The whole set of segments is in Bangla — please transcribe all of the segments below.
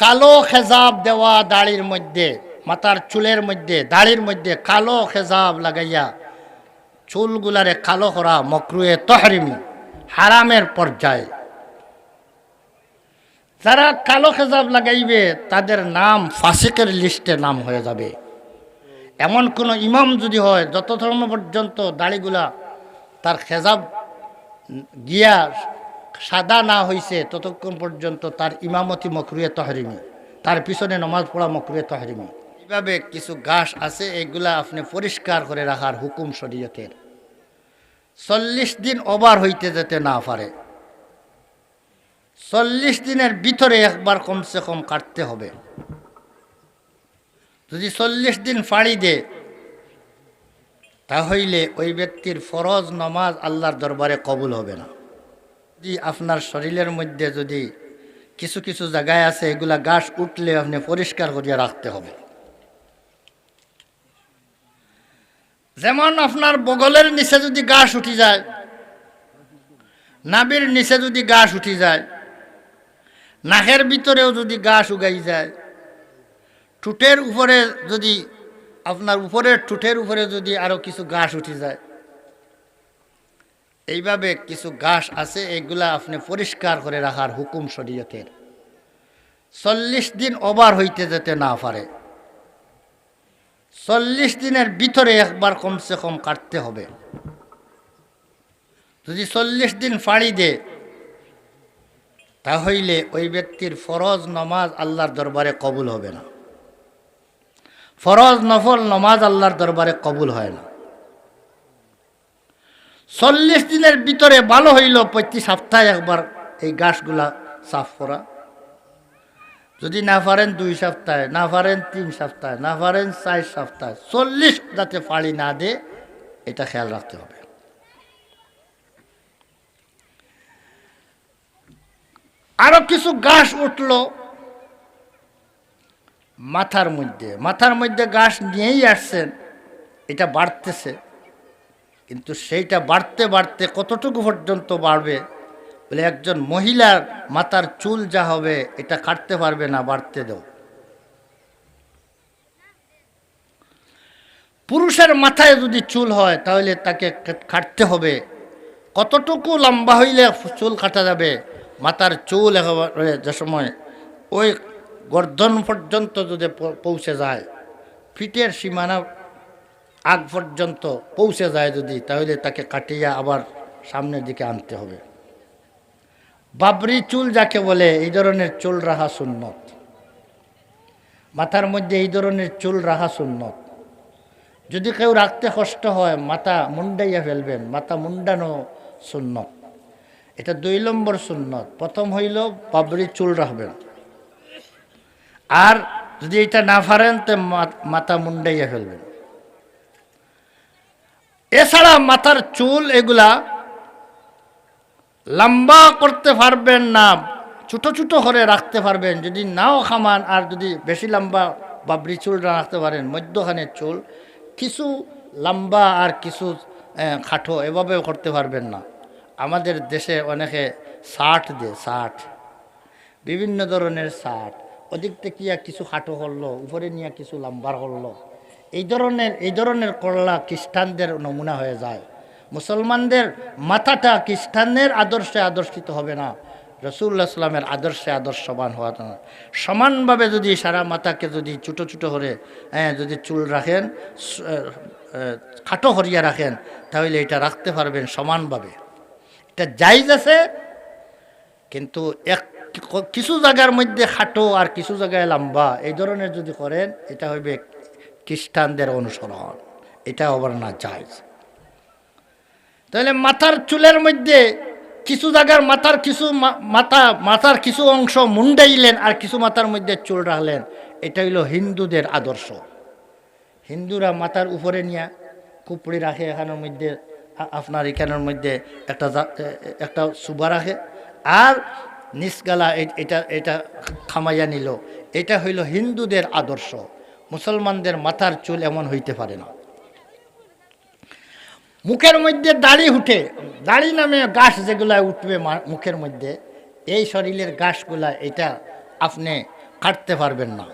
কালো খেজাব দেওয়া দাড়ির মধ্যে, মাথার চুলের মধ্যে, দাড়ির মধ্যে কালো খেজাব লাগাইয়া চুলগুলারে কালো করা মকরুয়ে তহরিমি, হারামের পর্যায়ে। যারা কালো খেজাব লাগাইবে, তাদের নাম ফাসিকের লিস্টে নাম হয়ে যাবে। এমন কোনো ইমাম যদি হয়, যত ধর্ম পর্যন্ত দাড়িগুলা তার খেজাব গিয়া সাদা না হইছে, ততক্ষণ পর্যন্ত তার ইমামতি মকরুয়ে তহরিমি। তার পিছনে নমাজ পড়া মকরুয়ে তহরিমি। এইভাবে কিছু গাছ আছে, এগুলা আপনি পরিষ্কার করে রাখার হুকুম শরীয়তের। চল্লিশ দিন ওভার হইতে যেতে না পারে। চল্লিশ দিনের ভিতরে একবার কমসে কম কাটতে হবে। যদি চল্লিশ দিন ফাড়ি দে তাহলে ওই ব্যক্তির ফরজ নমাজ আল্লাহর দরবারে কবুল হবে না। যদি আপনার শরীরের মধ্যে যদি কিছু কিছু জায়গায় আছে, এগুলা গাছ উঠলে আপনি পরিষ্কার করিয়া রাখতে হবে। যেমন আপনার বগলের নিচে যদি গাছ উঠি যায় নাবির নিচে যদি গাছ উঠি যায়, নাকের ভিতরেও যদি গাছ উগাই যায়, ঠুটের উপরে যদি, আপনার উপরের ঠুটের উপরে যদি আরও কিছু গাছ উঠে যায় এইভাবে কিছু গাছ আছে, এগুলা আপনি পরিষ্কার করে রাখার হুকুম শরীয়তের। চল্লিশ দিন ওভার হইতে যেতে না পারে। চল্লিশ দিনের ভিতরে একবার কমসে কম কাটতে হবে। যদি চল্লিশ দিন ফাড়ি দে তাহলে ওই ব্যক্তির ফরজ নমাজ আল্লাহর দরবারে কবুল হবে না। ফরজ নফল নমাজ আল্লাহর দরবারে কবুল হয় না। চল্লিশ দিনের ভিতরে ভালো হইল প্রতি সপ্তাহে একবার এই গাছগুলা সাফ করা। যদি না পারেন দুই সপ্তাহে, না পারেন তিন সপ্তাহে, না পারেন চার সপ্তাহে, চল্লিশ যাতে ফাড়ি না দে এটা খেয়াল রাখতে হবে। আরও কিছু গাছ উঠল মাথার মধ্যে। মাথার মধ্যে গাছ নিয়েই আসছেন, এটা বাড়তেছে। কিন্তু সেইটা বাড়তে বাড়তে কতটুকু পর্যন্ত বাড়বে? বলে একজন মহিলার মাথার চুল যা হবে, এটা কাটতে পারবে না, বাড়তে দেও। পুরুষের মাথায় যদি চুল হয়, তাহলে তাকে কাটতে হবে। কতটুকু লম্বা হইলে চুল কাটা যাবে? মাথার চুল একেবারে যে সময় ওই গর্দন পর্যন্ত যদি পৌঁছে যায়, ফিটের সীমানা আগ পর্যন্ত পৌঁছে যায় যদি, তাহলে তাকে কাটিয়ে আবার সামনের দিকে আনতে হবে। বাবরি চুল যাকে বলে, এই ধরনের চুল রাহা সুন্নত। মাথার মধ্যে এই ধরনের চুল রাহা সুন্নত। যদি কেউ রাখতে কষ্ট হয়, মাথা মুন্ডাইয়া ফেলবেন, মাথা মুন্ডানো সুন্নত। এটা দুই নম্বর সুন্নত। প্রথম হইল বাবরি চুল রাখবেন। আর যদি এটা না পারেন তো মাথা মুন্ডাইয়া ফেলবেন। এছাড়া মাথার চুল এগুলা লম্বা করতে পারবেন না, ছোট ছোট করে রাখতে পারবেন। যদি নাও খামান আর যদি বেশি লম্বা বা চুল রাখতে পারেন মধ্যখানের চুল, কিছু লম্বা আর কিছু খাটো এভাবেও করতে পারবেন না। আমাদের দেশে অনেকে ষাট দেয় ষাট বিভিন্ন ধরনের শার্ট, ওদিক থেকে কিছু খাটো করল, উপরে নিয়ে কিছু লাম্বার করল। এই ধরনের এই ধরনের করলা খ্রিস্টানদের নমুনা হয়ে যায়। মুসলমানদের মাথাটা খ্রিস্টানদের আদর্শে আদর্শিত হবে না। রসুল্লাহ সাল্লামের আদর্শে আদর্শবান হওয়া না। সমানভাবে যদি সারা মাথাকে যদি ছোটো ছোটো করে হ্যাঁ যদি চুল রাখেন খাটো হরিয়া রাখেন, তাহলে এটা রাখতে পারবেন সমানভাবে। এটা জায়জ আছে, কিন্তু এক কিছু জায়গার মধ্যে খাটো আর কিছু জায়গায় লম্বা, এই ধরনের যদি করেন, এটা হইবে খ্রিস্টানদের অনুসরণ। এটা আবার না চাই তাহলে মাথার চুলের মধ্যে কিছু জায়গার মাথার কিছু মাথা, মাথার কিছু অংশ মুন্ডাইলেন আর কিছু মাথার মধ্যে চুল রাখলেন, এটা হইল হিন্দুদের আদর্শ। হিন্দুরা মাথার উপরে নিয়ে কুপড়ি রাখে, এখানের মধ্যে আপনার এখানের মধ্যে একটা একটা সুবা রাখে। আর নিসগালা এটা এটা খামাইয়া নিল। এটা হইল হিন্দুদের আদর্শ। মুসলমানদের মাথার চুল এমন হইতে পারে না। মুখের মধ্যে দাড়ি উঠে, দাড়ি নামে গাছ যেগুলা উঠবে মুখের মধ্যে, এই শরীরের গাছগুলা এটা আপনি কাটতে পারবেন না।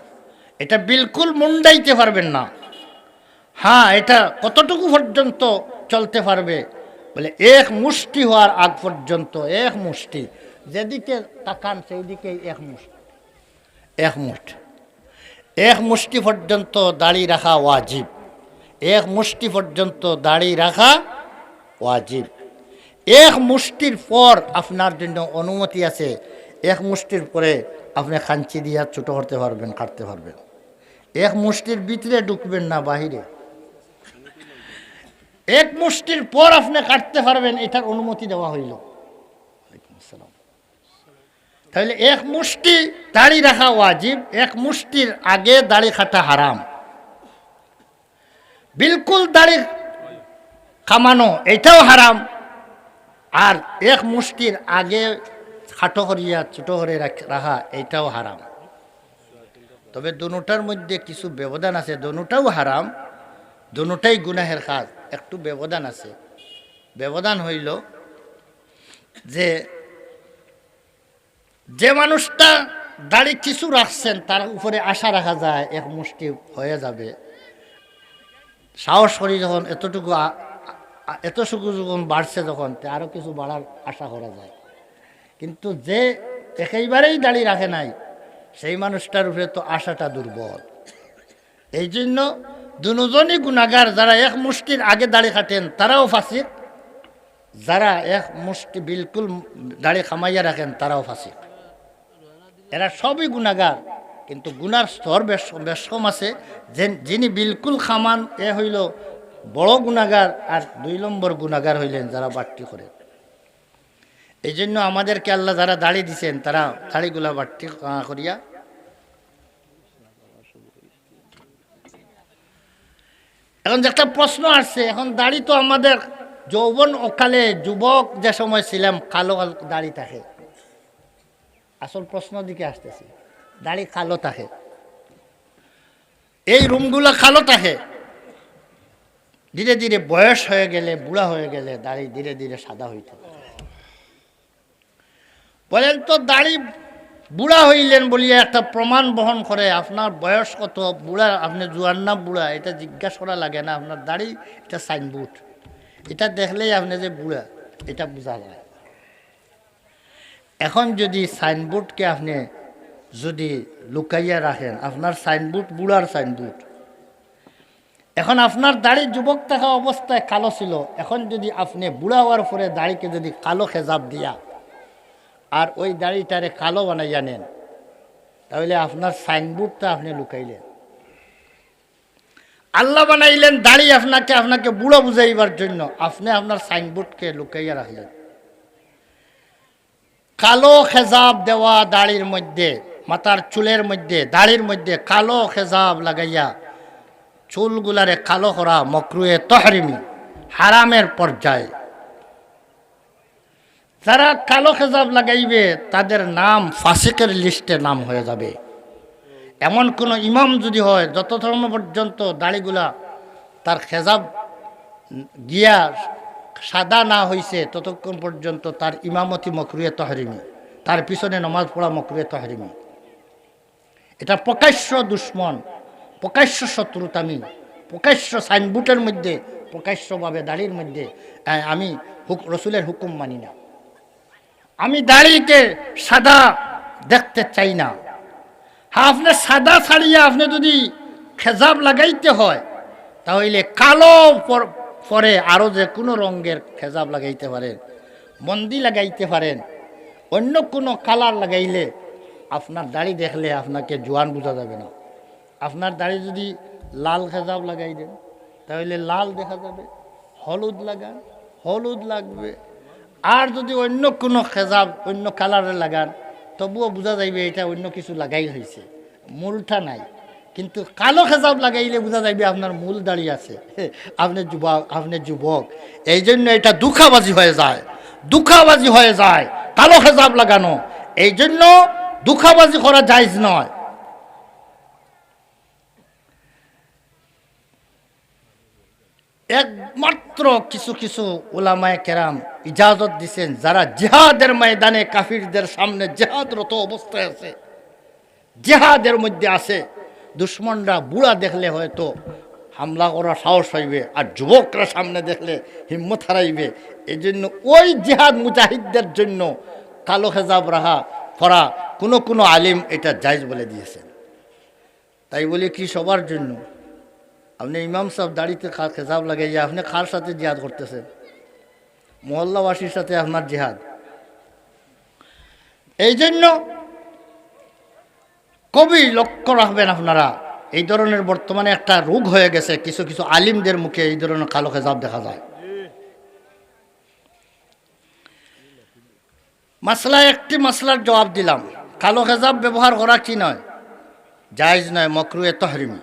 এটা বিলকুল মুন্ডাইতে পারবেন না। হ্যাঁ এটা কতটুকু পর্যন্ত চলতে পারবে? বলে, এক মুষ্টি হওয়ার আগ পর্যন্ত, এক মুষ্টি। যেদিকে তাকান সেই দিকে এক মুষ্টি। এক মুষ্টি। এক মুষ্টি পর্যন্ত দাড়ি রাখা ওয়াজিব। এক মুষ্টি পর্যন্ত দাড়ি রাখা ওয়াজিব। এক মুষ্টির পর আপনার জন্য অনুমতি আছে। এক মুষ্টির পরে আপনি খাঞ্চি দিয়া ছোটো করতে পারবেন, কাটতে পারবেন। এক মুষ্টির ভিতরে ঢুকবেন না, বাহিরে। এক মুষ্টির পর আপনি কাটতে পারবেন, এটার অনুমতি দেওয়া হইল। তাহলে এক মুষ্টি দাড়ি রাখা ওয়াজিব, এক মুষ্টির আগে দাড়ি খাটা হারাম। বিলকুল দাড়ি কামানো এটাও হারাম। আর এক মুষ্টির আগে খাটো করিয়া, ছোটো করে রাখ- এটাও হারাম। তবে দুটার মধ্যে কিছু ব্যবধান আছে, দুটাও হারাম, দুটাই গুনাহের কাজ। একটু ব্যবধান আছে। ব্যবধান হইল যে যে মানুষটা দাড়ি কিছু রাখছেন, তার উপরে আশা রাখা যায়, এক মুষ্টি হয়ে যাবে। সাহস করি যখন এতটুকু এতটুকু যখন বাড়ছে যখন আরও কিছু বাড়ার আশা করা যায়। কিন্তু যে একেবারেই দাড়ি রাখে নাই, সেই মানুষটার উপরে তো আশাটা দুর্বল। এই জন্য দুজনই গুণাগার, যারা এক মুষ্টির আগে দাড়ি কাটেন তারাও ফাঁসিক। যারা এক মুষ্টি বিলকুল দাড়ি খামাইয়া রাখেন, তারাও ফাঁসিক। এরা সবই গুণাগার, কিন্তু গুনার স্তর বেশ বেশ আছে। যে যিনি বিলকুল খামান, এ হইল বড় গুণাগার আর দুই নম্বর গুণাগার হইলেন যারা বাট্টি করেন এই জন্য আমাদেরকে আল্লাহ যারা দাড়ি দিছেন, তারা দাড়িগুলা বাট্টি করিয়া। এখন যে একটা প্রশ্ন আসছে, এখন দাড়ি তো আমাদের যৌবন অকালে যুবক যে সময় ছিলাম, কালো কালো দাড়ি থাকে। আসল প্রশ্ন দিকে আসতেছি। দাড়ি কালো থাকে এই রুমগুলো কালো থাকে ধীরে ধীরে বয়স হয়ে গেলে, বুড়া হয়ে গেলে দাড়ি ধীরে ধীরে সাদা হইতে বলেন তো, দাড়ি বুড়া হইলেন বলিয়া একটা প্রমাণ বহন করে আপনার বয়স কত? বুড়া, আপনি জুয়ান না বুড়া, এটা জিজ্ঞাসা করা লাগে না। আপনার দাড়ি, এটা সাইনবোর্ড। এটা দেখলেই আপনি যে বুড়া, এটা বোঝা যায়। এখন যদি সাইনবোর্ডকে আপনি যদি লুকাইয়া রাখেন, আপনার সাইনবোর্ড বুড়ার সাইনবোর্ড। এখন আপনার দাড়ি যুবক থাকা অবস্থায় কালো ছিল, এখন যদি আপনি বুড়া হওয়ার পরে দাড়িকে যদি কালো খেজাব দিয়া আর ওই দাড়িটারে কালো বানাইয়া নেন, তাহলে আপনার সাইনবোর্ডটা আপনি লুকাইলেন। আল্লাহ বানাইলেন দাড়ি আপনাকে আপনাকে বুড়ো বুঝাইবার জন্য আপনি আপনার সাইনবোর্ডকে লুকাইয়া রাখলেন। কালো খেজাব দেওয়া দাড়ির মধ্যে, মাথার চুলের মধ্যে, দাড়ির মধ্যে কালো খেজাব লাগাইয়া চুলগুলারে কালো করা মকরুয়ে তহরিমি, হারামের পর্যায়ে। যারা কালো খেজাব লাগাইবে, তাদের নাম ফাসিকের লিস্টে নাম হয়ে যাবে। এমন কোনো ইমাম যদি হয়, যত ধর্ম পর্যন্ত দাড়িগুলা তার খেজাব গিয়া সাদা না হইছে ততক্ষণ পর্যন্ত তার ইমামতি মকরুয়ে তহরিমি। তার পিছনে নমাজ পড়া মকরুয়ে তহরিমি। এটা প্রকাশ্য দুশ্মন, প্রকাশ্য শত্রুতামি, প্রকাশ্য সাইনবোর্ডের মধ্যে, প্রকাশ্যভাবে দাড়ির মধ্যে আমি রসুলের হুকুম মানি না। আমি দাড়িকে সাদা দেখতে চাই না। হ্যাঁ আপনি সাদা ছাড়িয়া আপনি যদি খেজাব লাগাইতে হয়, তাহলে কালো পর- আরও যে কোনো রঙের খেজাব লাগাইতে পারেন, মন্দি লাগাইতে পারেন, অন্য কোনো কালার লাগাইলে আপনার দাড়ি দেখলে আপনাকে জোয়ান বোঝা যাবে না। আপনার দাড়ি যদি লাল খেজাব লাগাই দেন, তাহলে লাল দেখা যাবে, হলুদ লাগান, হলুদ লাগবে। আর যদি অন্য কোনো খেজাব, অন্য কালারে লাগান, তবুও বোঝা যাইবে এটা অন্য কিছু লাগাই হয়েছে। মূলটা নাই। কিন্তু কালো খেজাব লাগাইলে বোঝা যাইবে আপনার মূল দাঁড়িয়ে আছে। আপনি যুবক আপনি যুবক এই জন্য এটা দুঃখাবাজি হয়ে যায়। দুঃখাবাজি হয়ে যায়, কালো খেজাব লাগানো। এই জন্য দুঃখাবাজি করা যাইজ নয়। একমাত্র কিছু কিছু ওলামায় কেরাম ইজাজত দিছেন, যারা জেহাদের ময়দানে কাফিরদের সামনে জেহাদরত অবস্থায় আছে। জেহাদের মধ্যে আছে। দুশ্মনরা বুড়া দেখলে হয়তো হামলা করার সাহস পাইবে আর যুবকরা সামনে দেখলে হিম্মত হারাইবে। এই জন্য ওই জেহাদ মুজাহিদদের জন্য কালো খেজাব রাহা করা কোনো কোনো আলিম এটা জায়জ বলে দিয়েছেন। তাই বলে কি সবার জন্য? আপনি ইমাম সাহেব দাড়িতে খেজাব লাগাইয়া আপনি খার সাথে জিহাদ করতেছেন? মহল্লাবাসীর সাথে আপনার জিহাদ। এই জন্য কবি লক্ষ্য রাখবেন আপনারা, এই ধরনের বর্তমানে একটা রোগ হয়ে গেছে, কিছু কিছু আলিমদের মুখে এই ধরনের কালো খেজাব দেখা যায়। মাসলা একটি মাসলার জবাব দিলাম, কালো খেজাব ব্যবহার করা কি নয়? জায়জ নয়, মকরুয়ে তহরিমি।